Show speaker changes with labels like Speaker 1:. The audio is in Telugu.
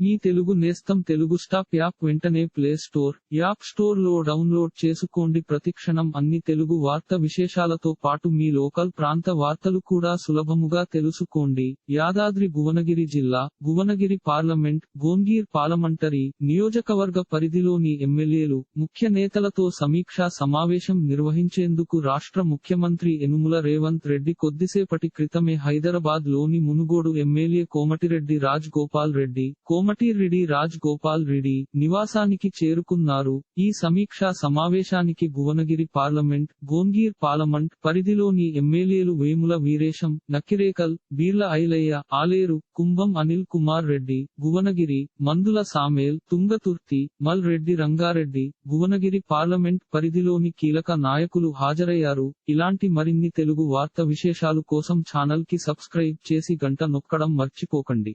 Speaker 1: మీ తెలుగు నేస్తం తెలుగు స్టాప్ యాప్ వెంటనే ప్లే స్టోర్ యాప్ స్టోర్లో డౌన్లోడ్ చేసుకోండి. ప్రతిక్షణం అన్ని తెలుగు వార్త విశేషాలతో పాటు మీ లోకల్ ప్రాంత వార్తలు కూడా సులభముగా తెలుసుకోండి. యాదాద్రి భువనగిరి జిల్లా భువనగిరి పార్లమెంట్ భోన్గీర్ పార్లమెంటరీ నియోజకవర్గ పరిధిలోని ఎమ్మెల్యేలు ముఖ్య నేతలతో సమీక్షా సమావేశం నిర్వహించేందుకు రాష్ట్ర ముఖ్యమంత్రి ఎనుముల రేవంత్ రెడ్డి కొద్దిసేపటి క్రితమే హైదరాబాద్లోని మునుగోడు ఎమ్మెల్యే కోమటిరెడ్డి రాజ్ గోపాల్ రెడ్డి కోమటిరెడ్డి రాజ్ గోపాల్ రెడ్డి నివాసానికి చేరుకున్నారు. ఈ సమీక్షా సమావేశానికి భువనగిరి పార్లమెంట్ గోంగీర్ పార్లమెంట్ పరిధిలోని ఎమ్మెల్యేలు వేముల వీరేశం నక్కిరేకల్ బీర్ల ఐలయ్య ఆలేరు కుంభం అనిల్ కుమార్ రెడ్డి భువనగిరి మందుల సామేల్ తుంగతుర్తి మల్ రెడ్డి రంగారెడ్డి భువనగిరి పార్లమెంట్ పరిధిలోని కీలక నాయకులు హాజరయ్యారు. ఇలాంటి మరిన్ని తెలుగు వార్త విశేషాలు కోసం ఛానల్కి సబ్స్క్రైబ్ చేసి గంట నొక్కడం మర్చిపోకండి.